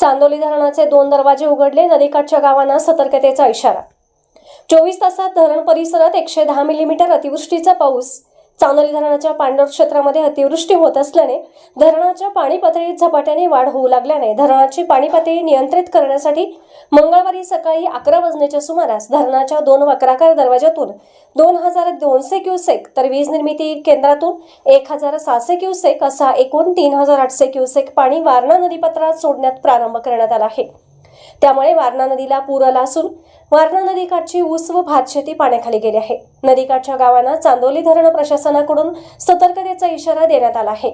चांदोली धरणाचे दोन दरवाजे उघडले नदीकाठच्या गावांना सतर्कतेचा इशारा. चोवीस तासात धरण परिसरात एकशे दहा मिलीमीटर अतिवृष्टीचा पाऊस चांदोली धरणाच्या पांडोर क्षेत्रामध्ये अतिवृष्टी होत असल्याने धरणाच्या पाणी पातळीत झपाट्याने वाढ होऊ लागल्याने धरणाची पाणी पातळी नियंत्रित करण्यासाठी मंगळवारी सकाळी अकरा वाजण्याच्या सुमारास धरणाच्या दोन वक्राकार दरवाजातून दोन हजार दोनशे क्युसेक तर वीज निर्मिती केंद्रातून एक हजार सहाशे क्युसेक असा एकूण तीन हजार आठशे क्युसेक पाणी वारणा नदीपात्रात सोडण्यात प्रारंभ करण्यात आला आहे. त्यामुळे वारणा नदीला पूर आला असून वारणा नदीकाठची ऊस व भातशेती पाण्याखाली गेली आहे. नदीकाठच्या गावांना चांदोली धरण प्रशासनाकडून सतर्कतेचा इशारा देण्यात आला आहे.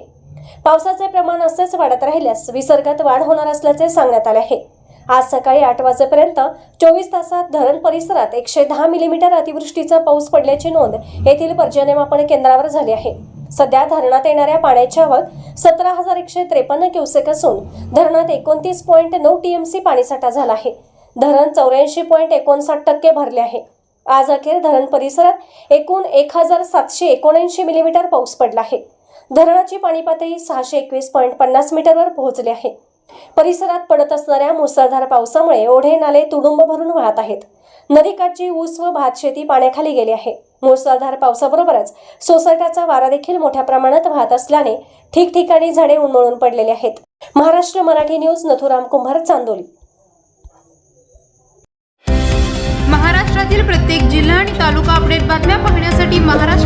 पावसाचे प्रमाण असेच वाढत राहिल्यास विसर्गात वाढ होणार असल्याचे सांगण्यात आले आहे. आज सकाळी आठ वाजेपर्यंत चोवीस तासात धरण परिसरात एकशे दहा मिलीमीटर अतिवृष्टीचा पाऊस पडल्याची नोंद येथील पर्जन्यमापन केंद्रावर झाली आहे. सध्या धरणात येणाऱ्या पाण्याची आवक सतरा हजार एकशे त्रेपन्न क्युसेक असून धरणात एकोणतीस पॉईंट नऊ टीएमसी पाणीसाठा झाला आहे. धरण चौऱ्याऐंशी पॉईंट एकोणसाठ टक्के भरले आहे. आज अखेर धरण परिसरात एकूण एक हजार सातशे एकोणऐंशी मिलीमीटर पाऊस पडला आहे. धरणाची पाणी पातळी सहाशे एकवीस पॉईंट पन्नास मीटरवर पोहोचली आहे. परिसरात पडत असणाऱ्या मुसळधार पावसामुळे ओढे नाले तुडुंब भरून वाहत आहेत. नदीकाठची ऊस व भात शेती पाण्याखाली गेली आहे. मुसळधार पावसाबरोबरच सोसाट्याचा वारा देखील मोठ्या प्रमाणात वाहत असल्याने ठिकठिकाणी झाडे उन्मळून पडलेले आहेत. महाराष्ट्र मराठी न्यूज नथुराम कुंभार चांदोली. महाराष्ट्रातील प्रत्येक जिल्हा आणि तालुका अपडेट बातम्या पाहण्यासाठी महाराष्ट्र